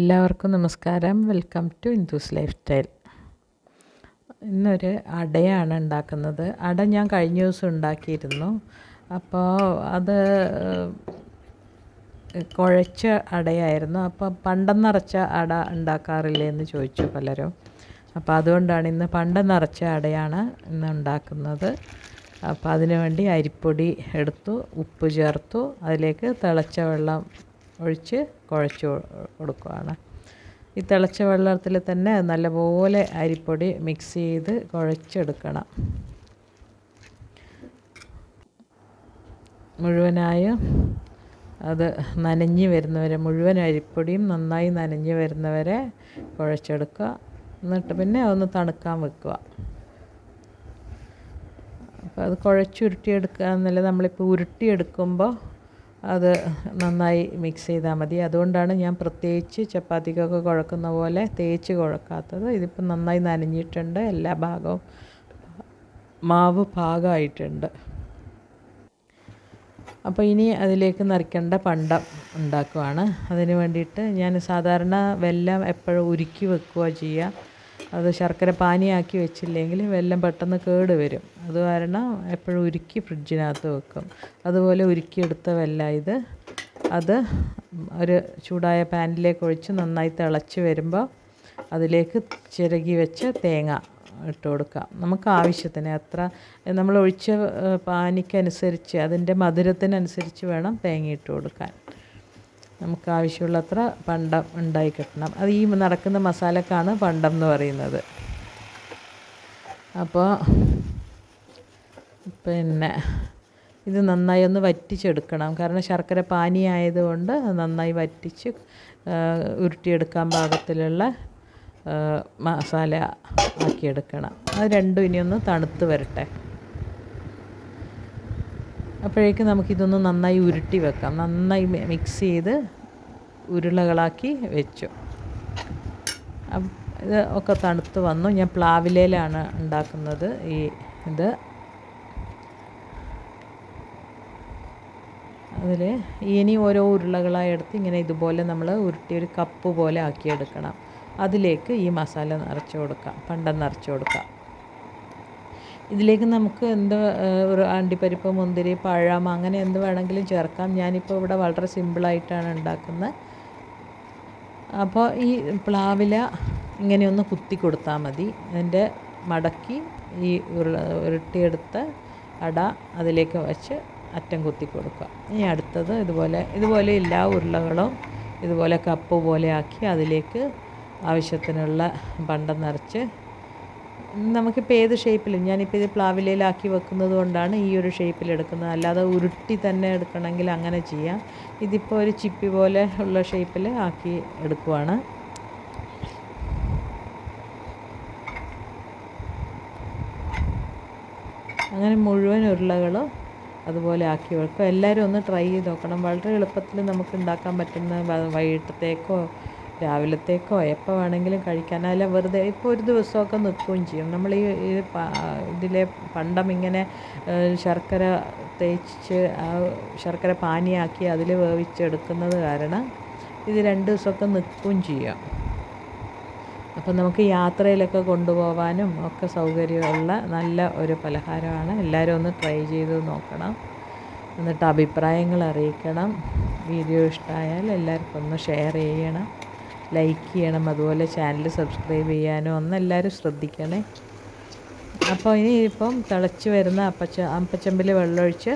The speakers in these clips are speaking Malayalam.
എല്ലാവർക്കും നമസ്കാരം. Welcome to Indus life style ഇന്നൊരു അടയാണ് ഉണ്ടാക്കുന്നത്. അട ഞാൻ കഴിഞ്ഞ ദിവസം ഉണ്ടാക്കിയിരുന്നു. അപ്പോൾ അത് കുഴച്ച അടയായിരുന്നു. അപ്പോൾ പണ്ടം നിറച്ച അട ഉണ്ടാക്കാറില്ലേ എന്ന് ചോദിച്ചു പലരും. അപ്പോൾ അതുകൊണ്ടാണ് ഇന്ന് പണ്ടെന്നറച്ച നിറച്ച അടയാണ് ഇന്ന് ഉണ്ടാക്കുന്നത്. അപ്പോൾ അതിനുവേണ്ടി അരിപ്പൊടി എടുത്തു ഉപ്പ് ചേർത്തു അതിലേക്ക് തിളച്ച വെള്ളം ഒഴിച്ച് കുഴച്ച് കൊടുക്കുകയാണ് ഈ തിളച്ച വെള്ളത്തിൽ തന്നെ നല്ലപോലെ അരിപ്പൊടി മിക്സ് ചെയ്ത് കുഴച്ചെടുക്കണം. മുഴുവനായും അത് നനഞ്ഞ് വരുന്നവരെ മുഴുവൻ അരിപ്പൊടിയും നന്നായി നനഞ്ഞ് വരുന്നവരെ കുഴച്ചെടുക്കുക. എന്നിട്ട് പിന്നെ ഒന്ന് തണുക്കാൻ വെക്കുക. അപ്പോൾ അത് കുഴച്ചുരുട്ടിയെടുക്കുക എന്നല്ല നമ്മളിപ്പോൾ ഉരുട്ടിയെടുക്കുമ്പോൾ അത് നന്നായി മിക്സ് ചെയ്താൽ മതി. അതുകൊണ്ടാണ് ഞാൻ പ്രത്യേകിച്ച് ചപ്പാത്തിക്കൊക്കെ കുഴക്കുന്ന പോലെ തേച്ച് കുഴക്കാത്തത്. ഇതിപ്പോൾ നന്നായി നനഞ്ഞിട്ടുണ്ട്. എല്ലാ ഭാഗവും മാവ് പാകമായിട്ടുണ്ട്. അപ്പോൾ ഇനി അതിലേക്ക് നിറയ്ക്കേണ്ട പണ്ടം ഉണ്ടാക്കുവാണ്. അതിന് വേണ്ടിയിട്ട് ഞാൻ സാധാരണ വെല്ലം എപ്പോഴും ഉരുക്കി വെക്കുക ചെയ്യുക. അത് ശർക്കര പാനിയാക്കി വെച്ചില്ലെങ്കിൽ വെല്ലം പെട്ടെന്ന് കേട് വരും. അത് കാരണം എപ്പോഴും ഉരുക്കി ഫ്രിഡ്ജിനകത്ത് വെക്കും. അതുപോലെ ഉരുക്കിയെടുത്ത വെല്ല ഇത് അത് ഒരു ചൂടായ പാനിലേക്ക് ഒഴിച്ച് നന്നായി തിളച്ച് വരുമ്പോൾ അതിലേക്ക് ചിരകി വെച്ച് തേങ്ങ ഇട്ട് കൊടുക്കാം. നമുക്ക് ആവശ്യത്തിന് എത്ര നമ്മൾ ഒഴിച്ച പാനിക്കനുസരിച്ച് അതിന്റെ മധുരത്തിനനുസരിച്ച് വേണം തേങ്ങ ഇട്ട് കൊടുക്കാൻ. നമുക്ക് ആവശ്യമുള്ളത്ര പണ്ടം ഉണ്ടായി കിട്ടണം. അത് ഈ നടക്കുന്ന മസാലക്കാണ് പണ്ടം എന്ന് പറയുന്നത്. അപ്പോൾ പിന്നെ ഇത് നന്നായി ഒന്ന് വറ്റിച്ചെടുക്കണം. കാരണം ശർക്കര പാനി ആയതുകൊണ്ട് നന്നായി വറ്റിച്ച് ഉരുട്ടിയെടുക്കാൻ പാകത്തിലുള്ള മസാല ആക്കിയെടുക്കണം. അത് രണ്ടും ഇനി ഒന്ന് തണുത്ത് വരട്ടെ. അപ്പോഴേക്കും നമുക്കിതൊന്ന് നന്നായി ഉരുട്ടി വെക്കാം. നന്നായി മിക്സ് ചെയ്ത് ഉരുളകളാക്കി വെച്ചു. ഇത് ഒക്കെ തണുത്ത് വന്നു. ഞാൻ പ്ലാവിലയിലാണ് ഉണ്ടാക്കുന്നത് ഈ ഇത്. അതിൽ ഇനി ഓരോ ഉരുളകളായി എടുത്ത് ഇങ്ങനെ ഇതുപോലെ നമ്മൾ ഉരുട്ടി ഒരു കപ്പ് പോലെ ആക്കിയെടുക്കണം. അതിലേക്ക് ഈ മസാല നിറച്ച് കൊടുക്കാം പണ്ടം നിറച്ച് കൊടുക്കാം. ഇതിലേക്ക് നമുക്ക് എന്ത് ഒരു അണ്ടിപ്പരിപ്പ് മുന്തിരി പഴം അങ്ങനെ എന്ത് വേണമെങ്കിലും ചേർക്കാം. ഞാനിപ്പോൾ ഇവിടെ വളരെ സിമ്പിളായിട്ടാണ് ഉണ്ടാക്കുന്നത്. അപ്പോൾ ഈ പ്ലാവില ഇങ്ങനെയൊന്ന് കുത്തി കൊടുത്താൽ മതി. അതിന്റെ മടക്കി ഈ ഉരുട്ടിയെടുത്ത അട അതിലേക്ക് വെച്ച് അറ്റം കുത്തി കൊടുക്കുക. ഇനി അടുത്തത് ഇതുപോലെ ഇതുപോലെ എല്ലാ ഉരുളകളും ഇതുപോലെ കപ്പ് പോലെ ആക്കി അതിലേക്ക് ആവശ്യത്തിനുള്ള പണ്ടം നിറച്ച് നമുക്കിപ്പോൾ ഏത് ഷേപ്പിലും ഞാനിപ്പോൾ ഇത് പ്ലാവിലയിലാക്കി വെക്കുന്നത് കൊണ്ടാണ് ഈ ഒരു ഷേപ്പിൽ എടുക്കുന്നത്. അല്ലാതെ ഉരുട്ടി തന്നെ എടുക്കണമെങ്കിൽ അങ്ങനെ ചെയ്യാം. ഇതിപ്പോൾ ഒരു ചിപ്പി പോലെ ഉള്ള ഷേപ്പിൽ ആക്കി എടുക്കുവാണ്. അങ്ങനെ മുഴുവൻ ഉരുളകളും അതുപോലെ ആക്കി വെക്കും. എല്ലാവരും ഒന്ന് ട്രൈ ചെയ്ത് നോക്കണം. വളരെ എളുപ്പത്തിൽ നമുക്ക് ഉണ്ടാക്കാൻ പറ്റുന്ന വൈകിട്ടത്തേക്കോ രാവിലത്തേക്കോ എപ്പോൾ വേണമെങ്കിലും കഴിക്കാൻ. അല്ല വെറുതെ ഇപ്പോൾ ഒരു ദിവസമൊക്കെ നിൽക്കുകയും ചെയ്യും. നമ്മൾ ഈ ഇതിലെ പണ്ടം ഇങ്ങനെ ശർക്കര തേച്ച് ശർക്കര പാനിയാക്കി അതിൽ വേവിച്ചെടുക്കുന്നത് കാരണം ഇത് രണ്ട് ദിവസമൊക്കെ നിൽക്കുകയും ചെയ്യാം. അപ്പം നമുക്ക് യാത്രയിലൊക്കെ കൊണ്ടുപോകാനും ഒക്കെ സൗകര്യമുള്ള നല്ല ഒരു പലഹാരമാണ്. എല്ലാവരും ഒന്ന് ട്രൈ ചെയ്ത് നോക്കണം. എന്നിട്ട് അഭിപ്രായങ്ങൾ അറിയിക്കണം. വീഡിയോ ഇഷ്ടമായാൽ എല്ലാവർക്കും ഒന്ന് ഷെയർ ചെയ്യണം. ലൈക്ക് ചെയ്യണം അതുപോലെ ചാനൽ സബ്സ്ക്രൈബ് ചെയ്യാനും ഒന്നെല്ലാവരും ശ്രദ്ധിക്കണേ. അപ്പോൾ ഇനി ഇപ്പം തിളച്ച് വരുന്ന അപ്പച്ച അപ്പച്ചമ്പിൽ വെള്ളമൊഴിച്ച്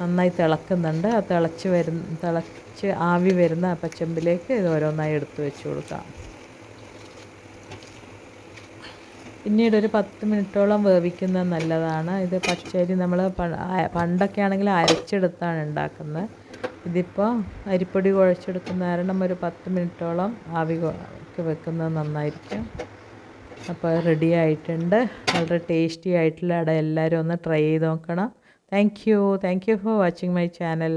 നന്നായി തിളക്കുന്നുണ്ട്. ആ തിളച്ച് വരുന്ന തിളച്ച് ആവി വരുന്ന അപ്പച്ചമ്പിലേക്ക് ഇത് ഓരോന്നായി എടുത്ത് വെച്ച് കൊടുക്കാം. പിന്നീട് ഒരു പത്ത് മിനിറ്റോളം വേവിക്കുന്നത് നല്ലതാണ്. ഇത് പച്ചരി നമ്മൾ പണ്ടൊക്കെ ആണെങ്കിൽ അരച്ചെടുത്താണ് ഉണ്ടാക്കുന്നത്. ഇതിപ്പോൾ അരിപ്പൊടി കുഴച്ചെടുക്കുന്ന കാരണം ഒരു പത്ത് മിനിറ്റോളം ആവി വെക്കുന്നത് നന്നായിരിക്കും. അപ്പോൾ റെഡി ആയിട്ടുണ്ട്. വളരെ ടേസ്റ്റി ആയിട്ടുള്ള അട എല്ലാവരും ഒന്ന് ട്രൈ ചെയ്ത് നോക്കണം. Thank you thank you for watching my channel